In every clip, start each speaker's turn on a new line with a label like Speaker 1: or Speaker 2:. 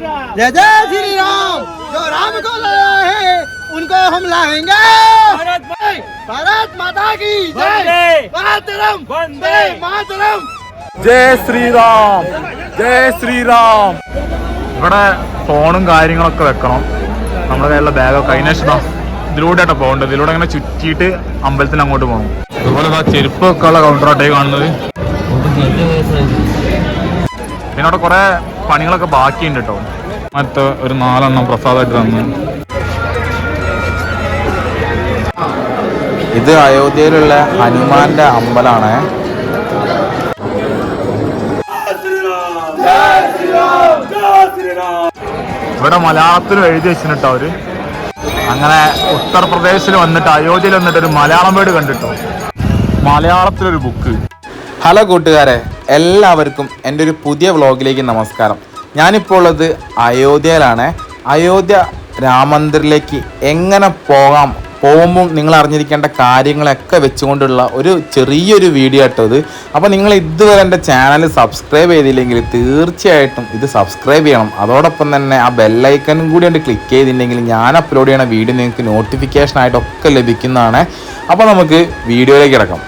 Speaker 1: जय जय श्री राम जो राम को लाया है उनको हम लाएंगे भारत माता की जय मातरम वंदे मातरम
Speaker 2: ജയ് ശ്രീറാം ജയ് ശ്രീറാം ഇവിടെ ഫോണും കാര്യങ്ങളൊക്കെ വെക്കണം നമ്മുടെ കയ്യിലുള്ള ബാഗൊക്കെ അതിനേഷം ഇതിലൂടെ ആട്ടോ പോകേണ്ടത് ഇതിലൂടെ അങ്ങനെ ചുറ്റിയിട്ട് അമ്പലത്തിൽ അങ്ങോട്ട് പോകണം അതുപോലെ ഇതാ ചെരുപ്പൊക്കെ ഉള്ള കൗണ്ടറായിട്ടായി കാണുന്നത് പിന്നെ അവിടെ കുറെ പണികളൊക്കെ ബാക്കിയുണ്ട് കേട്ടോ. മറ്റേ ഒരു നാലെണ്ണം പ്രസാദമായിട്ട് തന്നു.
Speaker 3: ഇത് അയോധ്യയിലുള്ള ഹനുമാന്റെ അമ്പലമാണ്
Speaker 2: ഇവിടെ മലയാളത്തിലും എഴുതി വെച്ചിട്ടോ അവർ. അങ്ങനെ ഉത്തർപ്രദേശിൽ വന്നിട്ട് അയോധ്യയിൽ വന്നിട്ട് ഒരു മലയാളം വേർഡ് കണ്ടിട്ടോ. മലയാളത്തിലൊരു ബുക്ക്
Speaker 3: ഹലോ കൂട്ടുകാരെ എല്ലാവർക്കും എന്റെ ഒരു പുതിയ വ്ളോഗിലേക്ക് നമസ്കാരം. ഞാനിപ്പോൾ ഉള്ളത് അയോധ്യയിലാണ്. അയോധ്യ രാമന്ദിറിലേക്ക് എങ്ങനെ പോകാം പോകുമ്പോൾ നിങ്ങൾ അറിഞ്ഞിരിക്കേണ്ട കാര്യങ്ങളൊക്കെ വെച്ചുകൊണ്ടുള്ള ഒരു ചെറിയൊരു വീഡിയോ ആട്ടോ ഇത്. അപ്പോൾ നിങ്ങൾ ഇതുവരെ എന്റെ ചാനൽ സബ്സ്ക്രൈബ് ചെയ്തില്ലെങ്കിൽ തീർച്ചയായിട്ടും ഇത് സബ്സ്ക്രൈബ് ചെയ്യണം. അതോടൊപ്പം തന്നെ ആ ബെല്ലൈക്കനും കൂടി ഒന്ന് ക്ലിക്ക് ചെയ്തിട്ടുണ്ടെങ്കിൽ ഞാൻ അപ്ലോഡ് ചെയ്യണ വീഡിയോ നിങ്ങൾക്ക് നോട്ടിഫിക്കേഷനായിട്ടൊക്കെ ലഭിക്കുന്നതാണ്. അപ്പോൾ നമുക്ക് വീഡിയോയിലേക്ക് കിടക്കാം.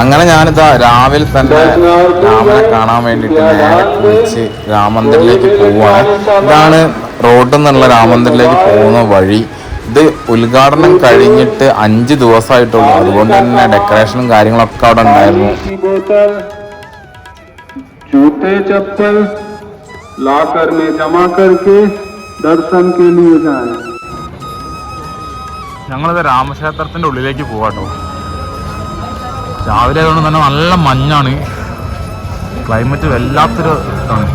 Speaker 3: അങ്ങനെ ഞാനിതാ രാവിലെ തന്നെ രാമനെ കാണാൻ വേണ്ടിയിട്ട് നേരെ കുളിച്ച് രാമമന്ദിറിലേക്ക് പോവാണ് ഇതാണ് റോഡിൽ നിന്നുള്ള രാമമന്ദിറിലേക്ക് പോകുന്ന വഴി ഇത് ഉദ്ഘാടനം കഴിഞ്ഞിട്ട് അഞ്ച് ദിവസമായിട്ടുള്ളൂ അതുകൊണ്ട് തന്നെ ഡെക്കറേഷനും കാര്യങ്ങളൊക്കെ അവിടെ ഉണ്ടായിരുന്നു
Speaker 4: की बोतल जूते चप्पल लॉकर में जमा करके दर्शन के लिए जाएं।
Speaker 2: ഞങ്ങളിത് രാമക്ഷേത്രത്തിന്റെ ഉള്ളിലേക്ക് പോവാട്ടോ രാവിലെ ആയതുകൊണ്ട് തന്നെ നല്ല മഞ്ഞാണ്. ക്ലൈമറ്റ് വല്ലാത്തൊരു ഇതാണ്.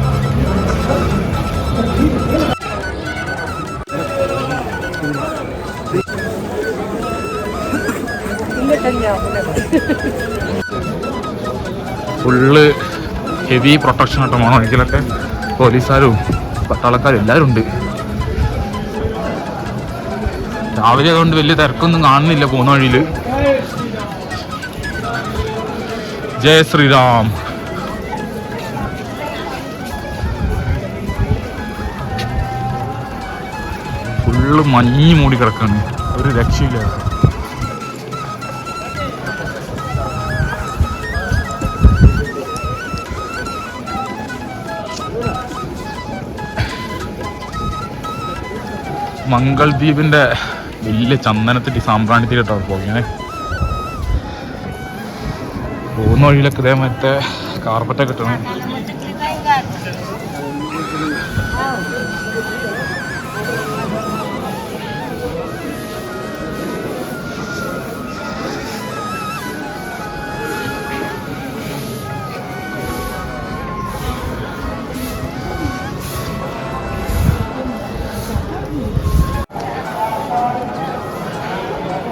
Speaker 2: ഫുള്ള് ഹെവി പ്രൊട്ടക്ഷൻ ആട്ടോ ഒരിക്കലൊക്കെ പോലീസുകാരും പട്ടാളക്കാരും എല്ലാവരും ഉണ്ട്. രാവിലെ അതുകൊണ്ട് വലിയ തിരക്കൊന്നും കാണുന്നില്ല പോകുന്ന വഴിയിൽ ജയ ശ്രീറാം ഫുള്ള് മഞ്ഞ് മൂടി കിടക്കാണ്. ഒരു രക്ഷയില്ല. മംഗൾദ്വീപിന്റെ വലിയ ചന്ദനത്തിട്ട് സാമ്പ്രാണിത്തിട്ടോ പോകണേ. പോകുന്ന വഴിയിലൊക്കെ ഇതേ മറ്റേ കാർപ്പറ്റൊക്കെ കിട്ടണം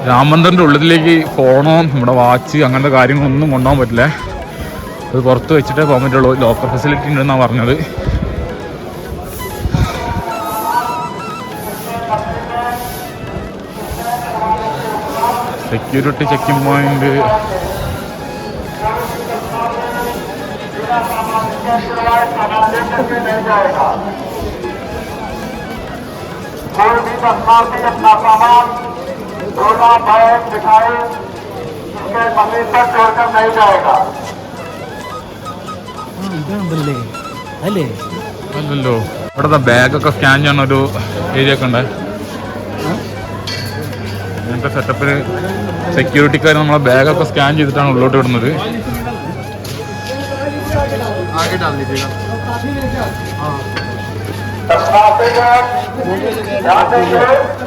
Speaker 2: രാമമന്ദിറിന്റെ ഉള്ളിലേക്ക് ഫോണോ നമ്മുടെ വാച്ച് അങ്ങനത്തെ കാര്യങ്ങളൊന്നും കൊണ്ടുപോകാൻ പറ്റില്ല അത് പുറത്ത് വെച്ചിട്ടേ പോകാൻ പറ്റുള്ളൂ ലോക്കർ ഫെസിലിറ്റി ഉണ്ടെന്നാണ് പറഞ്ഞത് സെക്യൂരിറ്റി ചെക്കിംഗ് പോയിന്റ്
Speaker 4: कोई भी दर्शनार्थी अपना सामान झोला बैग दिखाए इसके मशीन पर छोड़कर नहीं जाएगा
Speaker 2: അല്ലല്ലോ ഇവിടെ ബാഗൊക്കെ സ്കാൻ ചെയ്യുന്ന ഒരു ഏരിയ ഒക്കെ ഉണ്ട് അങ്ങനത്തെ സെറ്റപ്പിൽ സെക്യൂരിറ്റിക്കാർ നമ്മളെ ബാഗൊക്കെ സ്കാൻ ചെയ്തിട്ടാണ് ഉള്ളോട്ട് വിടുന്നത്
Speaker 4: दर्शनार्थी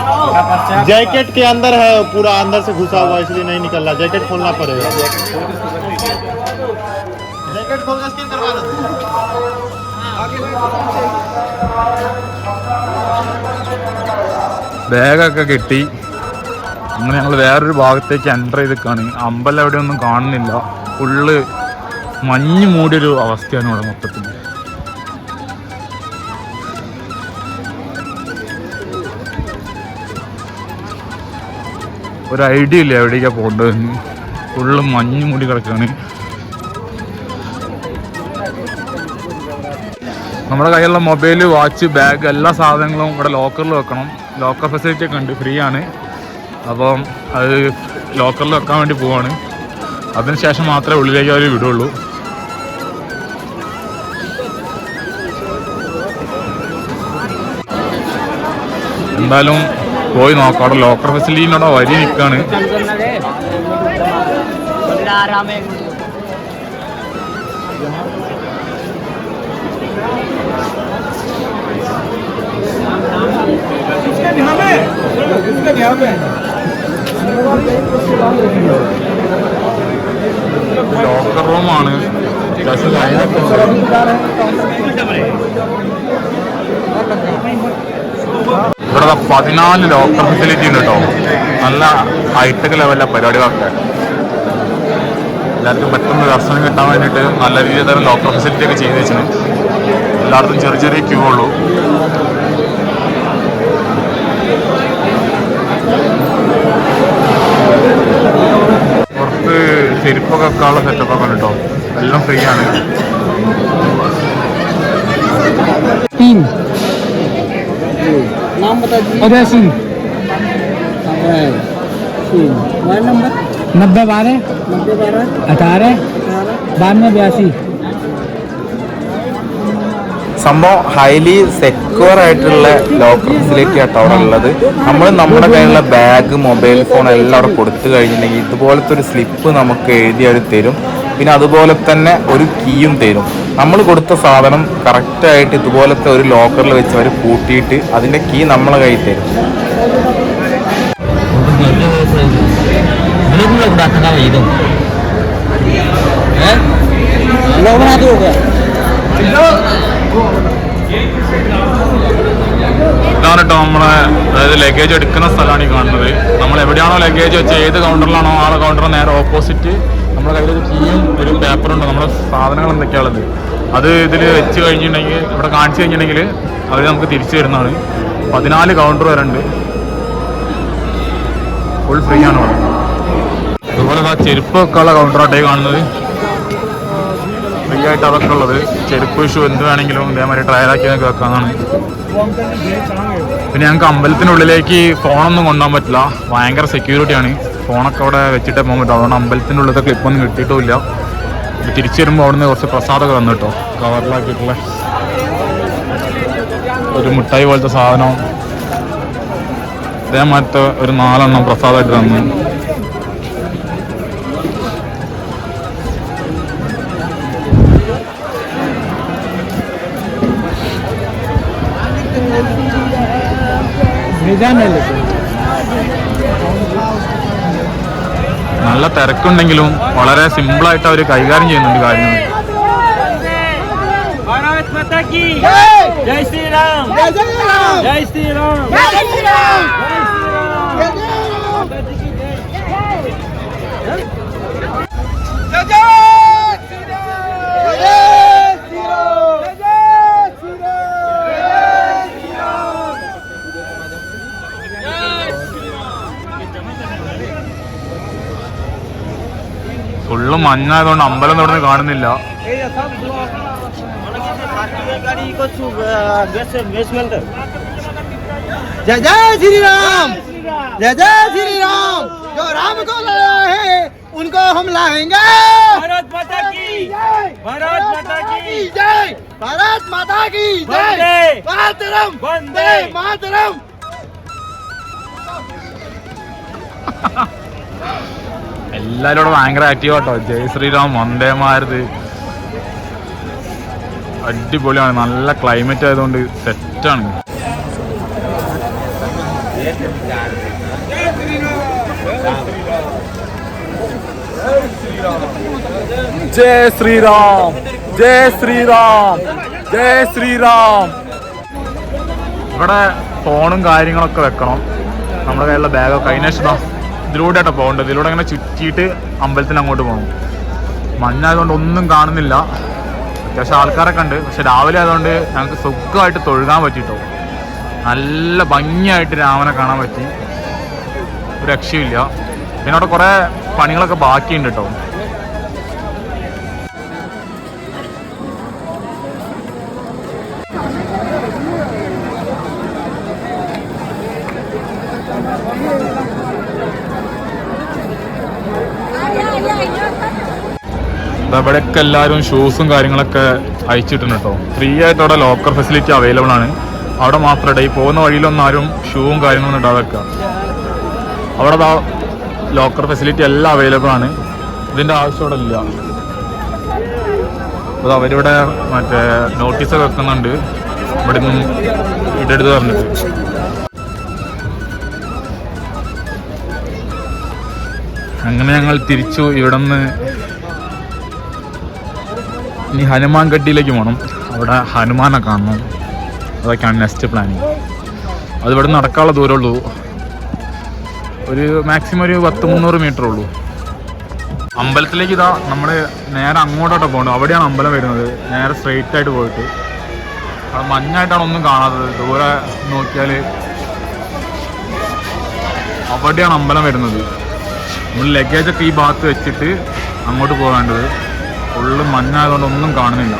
Speaker 1: जैकेट के अंदर है पूरा अंदर से घुसा हुआ इसलिए नहीं निकल रहा जैकेट खोलना पड़ेगा जैकेट खोल स्कैन करवा
Speaker 2: ബാഗൊക്കെ കിട്ടി അങ്ങനെ ഞങ്ങൾ വേറൊരു ഭാഗത്തേക്ക് എൻ്റർ ചെയ്തിക്കാണ് അമ്പലം എവിടെയൊന്നും കാണുന്നില്ല ഫുള്ള് മഞ്ഞ് മൂടിയൊരു അവസ്ഥയാണ് ഇവിടെ മൊത്തത്തിൽ ഒരു ഐഡിയ ഇല്ല എവിടേക്കാണ് പോകേണ്ടതെന്ന് ഫുള്ള് മഞ്ഞ് മൂടി കിടക്കുകയാണ് നമ്മുടെ കയ്യിലുള്ള മൊബൈൽ വാച്ച് ബാഗ് എല്ലാ സാധനങ്ങളും ഇവിടെ ലോക്കറിൽ വെക്കണം. ലോക്കർ ഫെസിലിറ്റി ഒക്കെ ഉണ്ട് ഫ്രീ ആണ്. അപ്പം അത് ലോക്കറിൽ വെക്കാൻ വേണ്ടി പോവാണ്. അതിനുശേഷം മാത്രമേ ഉള്ളിലേക്ക് അവർ വിടുള്ളൂ. എന്തായാലും പോയി നോക്കാം. അവിടെ ലോക്കർ ഫെസിലിറ്റിനോടെ വരി നിൽക്കാണ് ലോക്കർ റൂമാണ് അത്യാവശ്യം ഉണ്ട്. ഇവിടെ പതിനാല് ലോക്കർ ഫെസിലിറ്റി ഉണ്ട് കേട്ടോ നല്ല ഹൈടെക് ലെവലിലെ പരിപാടികളൊക്കെ. എല്ലാവർക്കും പെട്ടെന്ന് ദർശനം കിട്ടാൻ വേണ്ടിയിട്ട് നല്ല രീതിയിൽ തന്നെ ലോക്കർ ഫെസിലിറ്റി ഒക്കെ ചെയ്ത് വെച്ചിന് എല്ലായിടത്തും ചെറിയ ചെറിയ ക്യൂ ഉള്ളൂ. പുറത്ത് ചെരുപ്പൊക്കെ വെക്കാനുള്ള സെറ്റപ്പ് ആണ് ഉണ്ട് കേട്ടോ എല്ലാം ഫ്രീ ആണ്.
Speaker 1: नाम बता दीजिए उदय सिंह मोबाइल नंबर नब्बे बारह नब्बे बारह अठारह बानवे बयासी
Speaker 3: സംഭവം ഹൈലി സെക്യൂർ ആയിട്ടുള്ള ലോക്കർ ഫെസിലിറ്റി ആട്ടോ അവിടെ ഉള്ളത് നമ്മൾ നമ്മുടെ കയ്യിലുള്ള ബാഗ് മൊബൈൽ ഫോൺ എല്ലാം അവിടെ കൊടുത്തു കഴിഞ്ഞിട്ടുണ്ടെങ്കിൽ ഇതുപോലത്തെ ഒരു സ്ലിപ്പ് നമുക്ക് എഴുതി അവർ തരും പിന്നെ അതുപോലെ തന്നെ ഒരു കീയും തരും നമ്മൾ കൊടുത്ത സാധനം കറക്റ്റായിട്ട് ഇതുപോലത്തെ ഒരു ലോക്കറിൽ വെച്ച് അവർ കൂട്ടിയിട്ട് അതിന്റെ കീ നമ്മളെ കയ്യിൽ തരും.
Speaker 2: ഇതാണ് കേട്ടോ നമ്മളെ അതായത് ലഗേജ് എടുക്കുന്ന സ്ഥലമാണ് ഈ കാണുന്നത്. നമ്മൾ എവിടെയാണോ ലഗേജ് വെച്ചത് ഏത് കൗണ്ടറിലാണോ ആ കൗണ്ടർ നേരെ ഓപ്പോസിറ്റ് നമ്മുടെ കയ്യിൽ ഒരു കീയും ഒരു പേപ്പറുണ്ട് നമ്മുടെ സാധനങ്ങൾ എന്തൊക്കെയാണുള്ളത്. അത് ഇതിൽ വെച്ച് കഴിഞ്ഞിട്ടുണ്ടെങ്കിൽ ഇവിടെ കാണിച്ചു കഴിഞ്ഞിട്ടുണ്ടെങ്കിൽ അവർ നമുക്ക് തിരിച്ചു തരുന്നതാണ്. പതിനാല് കൗണ്ടർ വരുന്നുണ്ട് ഫുൾ ഫ്രീ ആണ് ഇവിടെ. അതുപോലെ ആ ചെരുപ്പൊക്കെ ഉള്ള കൗണ്ടറായിട്ടേ കാണുന്നത്. ഫ്രീ ആയിട്ട് അതൊക്കെ ഉള്ളത്. ചെരുപ്പ് ഇഷ്യൂ എന്ത് വേണമെങ്കിലും ഇതേമാതിരി ട്രയലാക്കി നമുക്ക് വെക്കാന്നാണ് പിന്നെ ഞങ്ങൾക്ക് അമ്പലത്തിനുള്ളിലേക്ക് ഫോണൊന്നും കൊണ്ടുപോകാൻ പറ്റില്ല. ഭയങ്കര സെക്യൂരിറ്റിയാണ് ഫോണൊക്കെ അവിടെ വെച്ചിട്ടേ പോകാൻ പറ്റും അതുകൊണ്ട് അമ്പലത്തിന്റെ ഉള്ളിലത്തെ ക്ലിപ്പൊന്നും കിട്ടിയിട്ടുമില്ല. തിരിച്ചു വരുമ്പോൾ അവിടുന്ന് കുറച്ച് പ്രസാദമൊക്കെ തന്നു കേട്ടോ. കവറിലാക്കിയിട്ടുള്ള ഒരു മിഠായി പോലത്തെ സാധനം. ഇതേമാറ്റത്തെ ഒരു നാലെണ്ണം പ്രസാദമായിട്ട് തന്നു.
Speaker 1: भेजा
Speaker 2: നല്ല തിരക്കുണ്ടെങ്കിലും വളരെ സിമ്പിളായിട്ട് അവർ കൈകാര്യം ചെയ്യുന്നുണ്ട് കാര്യങ്ങൾ.
Speaker 5: ജയ് ശ്രീറാം.
Speaker 1: ജയ് ശ്രീറാം. ജയ്
Speaker 2: ശ്രീറാം. മഞ്ഞായതുകൊണ്ട് അമ്പലം തുടർന്ന് കാണുന്നില്ല
Speaker 1: जय जय श्री राम जय जय श्री राम जो राम को लाया है उनको हम लाएंगे
Speaker 5: भारत माता की भारत माता की
Speaker 1: जय भारत माता की जय
Speaker 5: वंदे
Speaker 1: मातरम
Speaker 5: वंदे
Speaker 1: मातरम
Speaker 2: എല്ലാരും ഇവിടെ ഭയങ്കര ആക്റ്റീവ് ആട്ടോ. ജയ് ശ്രീറാം വന്ദേ മാരുത്. അടിപൊളിയാണ്. നല്ല ക്ലൈമറ്റ് ആയതുകൊണ്ട് സെറ്റാണ് ജയ് ശ്രീറാം ജയ് ശ്രീറാം ജയ് ശ്രീറാം. ഇവിടെ ഫോണും കാര്യങ്ങളൊക്കെ വെക്കണം. നമ്മുടെ കയ്യിലുള്ള ബാഗൊക്കെ അതിനേഷം ഇതിലൂടെ ആട്ടോ പോകേണ്ടത്. ഇതിലൂടെ അങ്ങനെ ചുറ്റിയിട്ട് അമ്പലത്തിന് അങ്ങോട്ട് പോകണം. മഞ്ഞായതുകൊണ്ട് ഒന്നും കാണുന്നില്ല. അത്യാവശ്യം ആൾക്കാരൊക്കെ ഉണ്ട്. പക്ഷെ രാവിലെ ആയതുകൊണ്ട് ഞങ്ങൾക്ക് സുഖമായിട്ട് തൊഴുകാൻ പറ്റിട്ടോ. നല്ല ഭംഗിയായിട്ട് രാമനെ കാണാൻ പറ്റി. ഒരു രക്ഷയില്ല പിന്നെ അവിടെ കുറേ പണികളൊക്കെ ബാക്കിയുണ്ട് കേട്ടോ. ഇവിടെയൊക്കെ എല്ലാവരും ഷൂസും കാര്യങ്ങളൊക്കെ അയച്ചിട്ടുണ്ട് കേട്ടോ ഫ്രീ ആയിട്ട് അവിടെ ലോക്കർ ഫെസിലിറ്റി അവൈലബിൾ ആണ്. അവിടെ മാത്രമേ ഈ പോകുന്ന വഴിയിലൊന്നും ആരും ഷൂവും കാര്യങ്ങളൊന്നും ഇടാതെ അവിടെ ലോക്കർ ഫെസിലിറ്റി എല്ലാം അവൈലബിൾ ആണ്. ഇതിന്റെ ആവശ്യം അവിടെ ഇല്ല. അപ്പോൾ അവരിവിടെ മറ്റേ നോട്ടീസൊക്കെ വെക്കുന്നുണ്ട്. ഇവിടെ നിന്നും ഇടരുത് പറഞ്ഞിട്ട് അങ്ങനെ ഞങ്ങൾ തിരിച്ചു ഇവിടെ നിന്ന് ഇനി ഹനുമാൻ ഗഡിയിലേക്ക് പോകണം അവിടെ ഹനുമാനെ കാണണം. അതൊക്കെയാണ് നെക്സ്റ്റ് പ്ലാനിങ് അത് ഇവിടെ നടക്കാനുള്ള ദൂരമുള്ളൂ ഒരു മാക്സിമം ഒരു പത്ത് മുന്നൂറ് മീറ്റർ ഉള്ളൂ. അമ്പലത്തിലേക്ക് ഇതാ നമ്മൾ നേരെ അങ്ങോട്ടോട്ട് പോകണം അവിടെയാണ് അമ്പലം വരുന്നത്. നേരെ സ്ട്രെയിറ്റ് ആയിട്ട് പോയിട്ട്. അവിടെ മഞ്ഞായിട്ടാണ് ഒന്നും കാണാത്തത്. ദൂരെ നോക്കിയാൽ അവിടെയാണ് അമ്പലം വരുന്നത്. നമ്മൾ ലഗേജൊക്കെ ഈ ഭാഗത്ത് വെച്ചിട്ട് അങ്ങോട്ട് പോകേണ്ടത് ഫുള്ള് മഞ്ഞായതുകൊണ്ട് ഒന്നും കാണുന്നില്ല.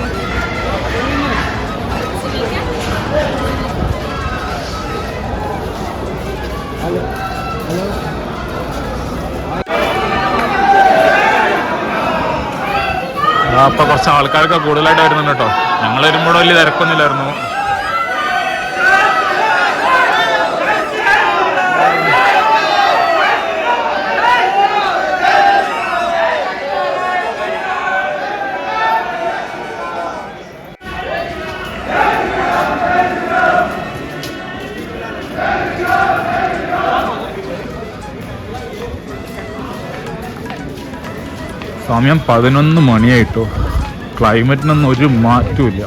Speaker 2: അപ്പൊ കുറച്ച് ആൾക്കാരൊക്കെ കൂടുതലായിട്ട് വരുന്നുണ്ട് കേട്ടോ. ഞങ്ങൾ വരുമ്പോഴും വലിയ തിരക്കൊന്നുമില്ലായിരുന്നു. സമയം പതിനൊന്ന് മണിയായിട്ടോ. ക്ലൈമറ്റിനൊന്നും ഒരു മാറ്റമില്ല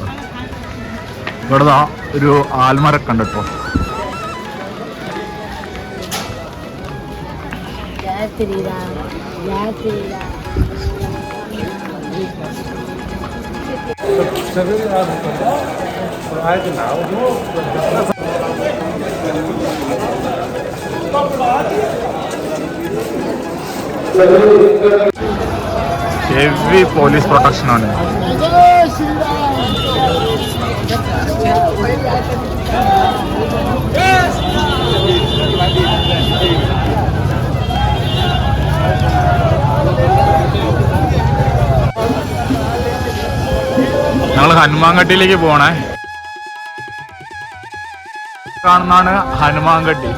Speaker 2: ഇവിടെ ആ ഒരു ആൽമര കണ്ടിട്ടോ. Thank
Speaker 6: जय
Speaker 2: ഹെവി പോലീസ് പ്രൊട്ടക്ഷനാണ് ഞങ്ങൾ ഹനുമാൻഘട്ടിയിലേക്ക് പോണേ. കാണുന്നതാണ് ഹനുമാൻഘട്ടി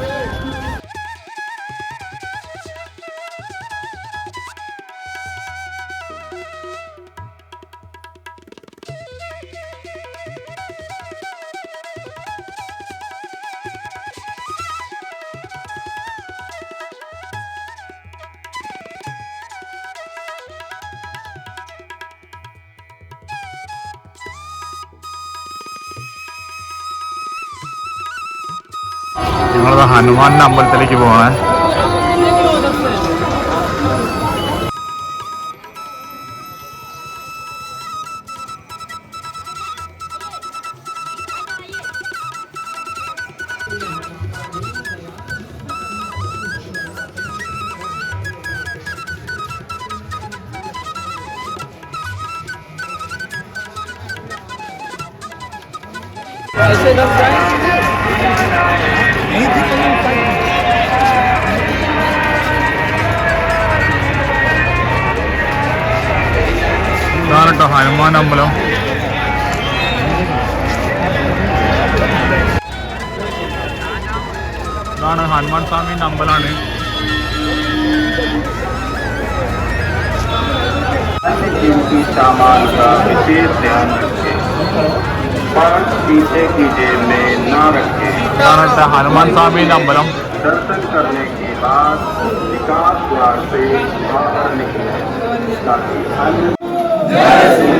Speaker 2: ഞങ്ങളത് ഹനുമാന്റെ അമ്പലത്തിലേക്ക് പോണേ. ഇതാണ് കേട്ടോ ഹനുമാൻ അമ്പലം ഇതാണ് ഹനുമാൻ സ്വാമിന്റെ അമ്പലമാണ്
Speaker 4: कीमती सामान का विशेष ध्यान रखें पीछे की जेब में ना रखें।
Speaker 2: हनुमान साहब ही ना बलम
Speaker 4: दर्शन करने के बाद विकास द्वार से बाहर निकले ताकि अन्य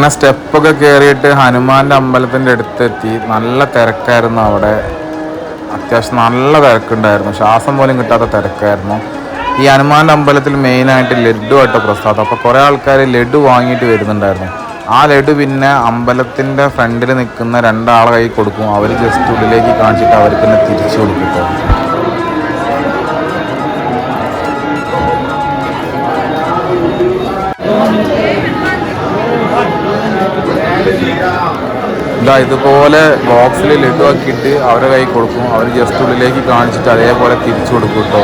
Speaker 3: അങ്ങനെ സ്റ്റെപ്പൊക്കെ കയറിയിട്ട് ഹനുമാന്റെ അമ്പലത്തിന്റെ അടുത്തെത്തി. നല്ല തിരക്കായിരുന്നു അവിടെ. അത്യാവശ്യം നല്ല തിരക്കുണ്ടായിരുന്നു. ശ്വാസം പോലും കിട്ടാത്ത തിരക്കായിരുന്നു. ഈ ഹനുമാന്റെ അമ്പലത്തിൽ മെയിനായിട്ട് ലഡു ആയിട്ട് പ്രസാദം. അപ്പോൾ കുറേ ആൾക്കാർ ലഡു വാങ്ങിയിട്ട് വരുന്നുണ്ടായിരുന്നു. ആ ലഡു പിന്നെ അമ്പലത്തിന്റെ ഫ്രണ്ടിൽ നിൽക്കുന്ന രണ്ടാളെ കൈ കൊടുക്കും. അവർ ജസ്റ്റ് ഉള്ളിലേക്ക് കാണിച്ചിട്ട് അവർക്ക് തന്നെ തിരിച്ചു കൊടുക്കും. ഇതാ ഇതുപോലെ ബോക്സിൽ ലഡു ആക്കിയിട്ട് അവരെ കൈ കൊടുക്കും. അവർ ജസ്റ്റ് ഉള്ളിലേക്ക് കാണിച്ചിട്ട് അതേപോലെ തിരിച്ചു കൊടുക്കും കേട്ടോ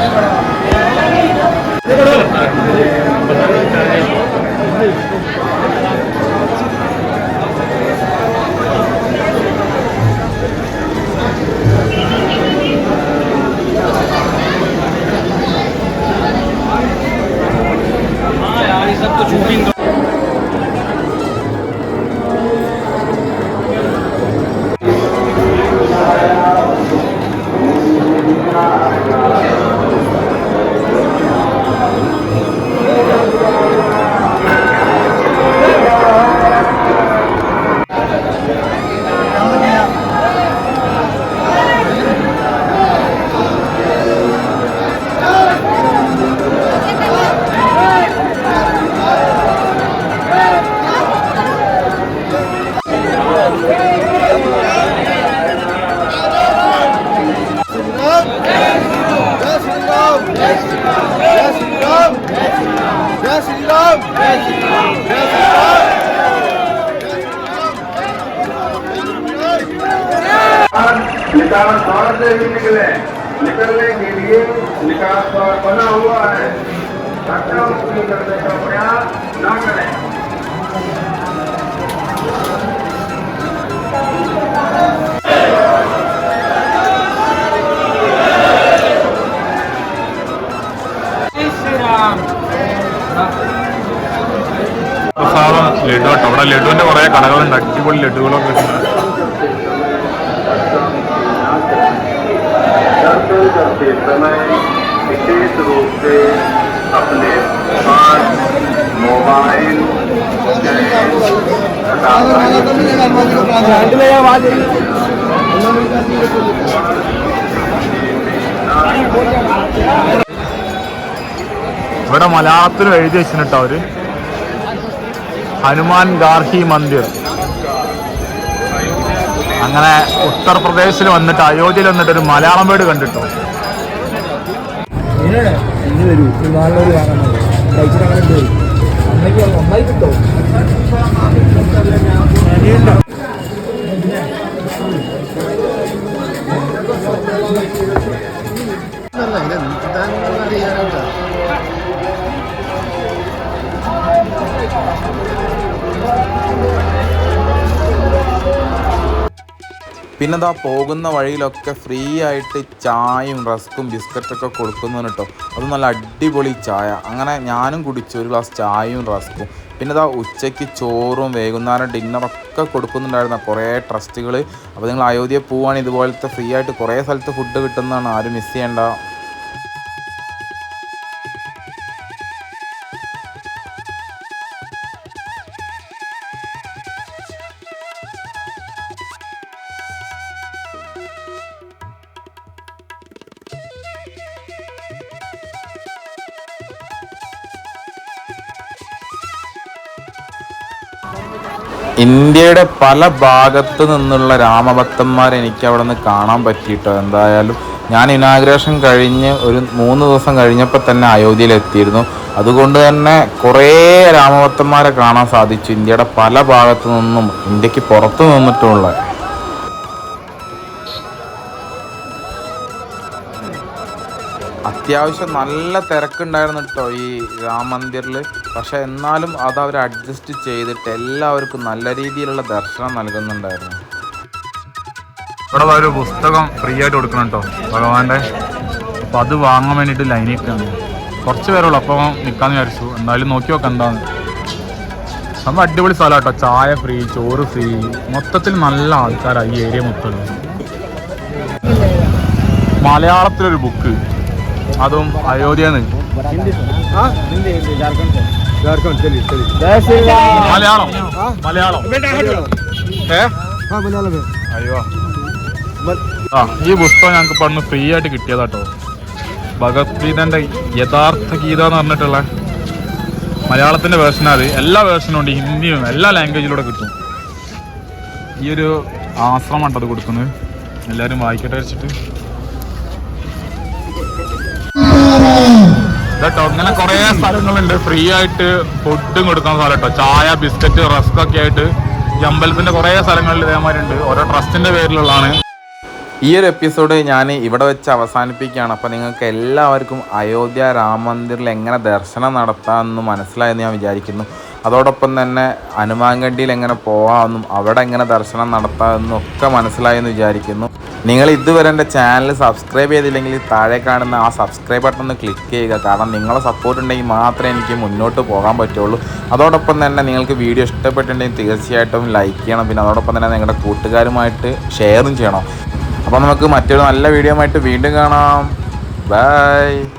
Speaker 2: ലഡു കേട്ടോ അവിടെ ലഡുവിന്റെ കുറെ കടകളുണ്ട് അടിപൊളി ലഡുകളൊക്കെ ഉണ്ട്
Speaker 4: दर्शन करते समय विशेष रूप से अपने स्मार्ट मोबाइल
Speaker 2: ഇവിടെ മലയാളത്തിലും എഴുതി വെച്ചിട്ടോ അവര് ഹനുമാൻ ഗാർഹി മന്ദിർ. അങ്ങനെ ഉത്തർപ്രദേശിൽ വന്നിട്ട് അയോധ്യയിൽ വന്നിട്ട് ഒരു മലയാളം വീട് കണ്ടിട്ടോ?
Speaker 3: പിന്നെ പോകുന്ന വഴിയിലൊക്കെ ഫ്രീ ആയിട്ട് ചായയും റസ്ക്കും ബിസ്ക്കറ്റൊക്കെ കൊടുക്കുന്നു കേട്ടോ അത് നല്ല അടിപൊളി ചായ. അങ്ങനെ ഞാനും കുടിച്ചു. ഒരു ഗ്ലാസ് ചായയും റസ്ക്കും പിന്നെ ദാ ഉച്ചയ്ക്ക് ചോറും വൈകുന്നേരം ഡിന്നറൊക്കെ കൊടുക്കുന്നുണ്ടായിരുന്ന കുറേ ട്രസ്റ്റുകൾ അപ്പോൾ നിങ്ങൾ അയോധ്യ പോവുകയാണ് ഇതുപോലത്തെ ഫ്രീ ആയിട്ട് കുറേ സ്ഥലത്ത് ഫുഡ് കിട്ടുന്നതാണ്. ആരും മിസ് ചെയ്യേണ്ട. ഇന്ത്യയുടെ പല ഭാഗത്തു നിന്നുള്ള രാമഭക്തന്മാരെ എനിക്ക് അവിടെ നിന്ന് കാണാൻ പറ്റിയിട്ടോ? എന്തായാലും ഞാൻ ഇനാഗ്രേഷൻ കഴിഞ്ഞ് ഒരു മൂന്ന് ദിവസം കഴിഞ്ഞപ്പോൾ തന്നെ അയോധ്യയിൽ എത്തിയിരുന്നു. അതുകൊണ്ട് തന്നെ കുറേ രാമഭക്തന്മാരെ കാണാൻ സാധിച്ചു. ഇന്ത്യയുടെ പല ഭാഗത്തു നിന്നും ഇന്ത്യയ്ക്ക് പുറത്തു നിന്നിട്ടുമുള്ള അത്യാവശ്യം നല്ല തിരക്കുണ്ടായിരുന്നു കേട്ടോ ഈ രാം മന്ദിറിൽ പക്ഷെ എന്നാലും അത് അവർ അഡ്ജസ്റ്റ് ചെയ്തിട്ട് എല്ലാവർക്കും നല്ല രീതിയിലുള്ള ദർശനം നൽകുന്നുണ്ടായിരുന്നു.
Speaker 2: ഇവിടെ ഒരു പുസ്തകം ഫ്രീ ആയിട്ട് കൊടുക്കണം കേട്ടോ ഭഗവാന്റെ. അപ്പൊ അത് വാങ്ങാൻ വേണ്ടിട്ട് ലൈനിൽ നിൽക്കുകയാണ് കുറച്ച് പേരുള്ളൂ അപ്പോൾ നിൽക്കാന്ന് വിചാരിച്ചു. എന്തായാലും നോക്കി നോക്കാം എന്താന്ന്. നമ്മൾ അടിപൊളി സ്ഥലം കേട്ടോ ചായ ഫ്രീ ചോറ് ഫ്രീ മൊത്തത്തിൽ നല്ല ആൾക്കാരാണ് ഈ ഏരിയ മൊത്തം. മലയാളത്തിലൊരു ബുക്ക് അതും അയോധ്യന്ന് മലയാളം. മലയാളം. അയ്യോ. ആ ഈ പുസ്തകം ഞങ്ങൾക്ക് പണ്ട് ഫ്രീ ആയിട്ട് കിട്ടിയതാട്ടോ. ഭഗവത്ഗീതന്റെ യഥാർത്ഥ ഗീത എന്ന് പറഞ്ഞിട്ടുള്ള മലയാളത്തിന്റെ വേർഷനാണ് എല്ലാ വേർഷനും ഉണ്ട്. ഹിന്ദിയും എല്ലാ ലാംഗ്വേജിലൂടെ കിട്ടും. ഈ ഒരു ആശ്രമം അത് കൊടുക്കുന്നത്. എല്ലാവരും വായിക്കട്ടെ വെച്ചിട്ട് കേട്ടോ ഇങ്ങനെ കുറേ സ്ഥലങ്ങളുണ്ട്. ഫ്രീ ആയിട്ട് ഫുഡും കൊടുക്കുന്ന സ്ഥലം കേട്ടോ ചായ ബിസ്ക്കറ്റ് റസ്ക് ഒക്കെ ആയിട്ട് ഈ അമ്പലത്തിന്റെ കുറേ സ്ഥലങ്ങളിൽ ഇതേമാതിരി ഓരോ ട്രസ്റ്റിന്റെ പേരിലുള്ളതാണ്.
Speaker 3: ഈ ഒരു എപ്പിസോഡ് ഞാൻ ഇവിടെ വെച്ച് അവസാനിപ്പിക്കുകയാണ്. അപ്പോൾ നിങ്ങൾക്ക് എല്ലാവർക്കും അയോധ്യ രാമ മന്ദിറിൽ എങ്ങനെ ദർശനം നടത്താമെന്ന് മനസ്സിലായെന്ന് ഞാൻ വിചാരിക്കുന്നു. അതോടൊപ്പം തന്നെ ഹനുമാൻഗണ്ടിയിൽ എങ്ങനെ പോകാമെന്നും അവിടെ എങ്ങനെ ദർശനം നടത്താമെന്നും ഒക്കെ മനസ്സിലായെന്ന് വിചാരിക്കുന്നു. നിങ്ങൾ ഇതുവരെ എന്റെ ചാനൽ സബ്സ്ക്രൈബ് ചെയ്തില്ലെങ്കിൽ താഴെ കാണുന്ന ആ സബ്സ്ക്രൈബ് ബട്ടൺ ഒന്ന് ക്ലിക്ക് ചെയ്യുക. കാരണം നിങ്ങളെ സപ്പോർട്ട് ഉണ്ടെങ്കിൽ മാത്രമേ എനിക്ക് മുന്നോട്ട് പോകാൻ പറ്റുള്ളൂ. അതോടൊപ്പം തന്നെ നിങ്ങൾക്ക് വീഡിയോ ഇഷ്ടപ്പെട്ടിട്ടുണ്ടെങ്കിൽ തീർച്ചയായിട്ടും ലൈക്ക് ചെയ്യണം. പിന്നെ അതോടൊപ്പം തന്നെ നിങ്ങളുടെ കൂട്ടുകാരുമായിട്ട് ഷെയറും ചെയ്യണം. അപ്പോൾ നമുക്ക് മറ്റൊരു നല്ല വീഡിയോ ആയിട്ട് വീണ്ടും കാണാം. ബൈ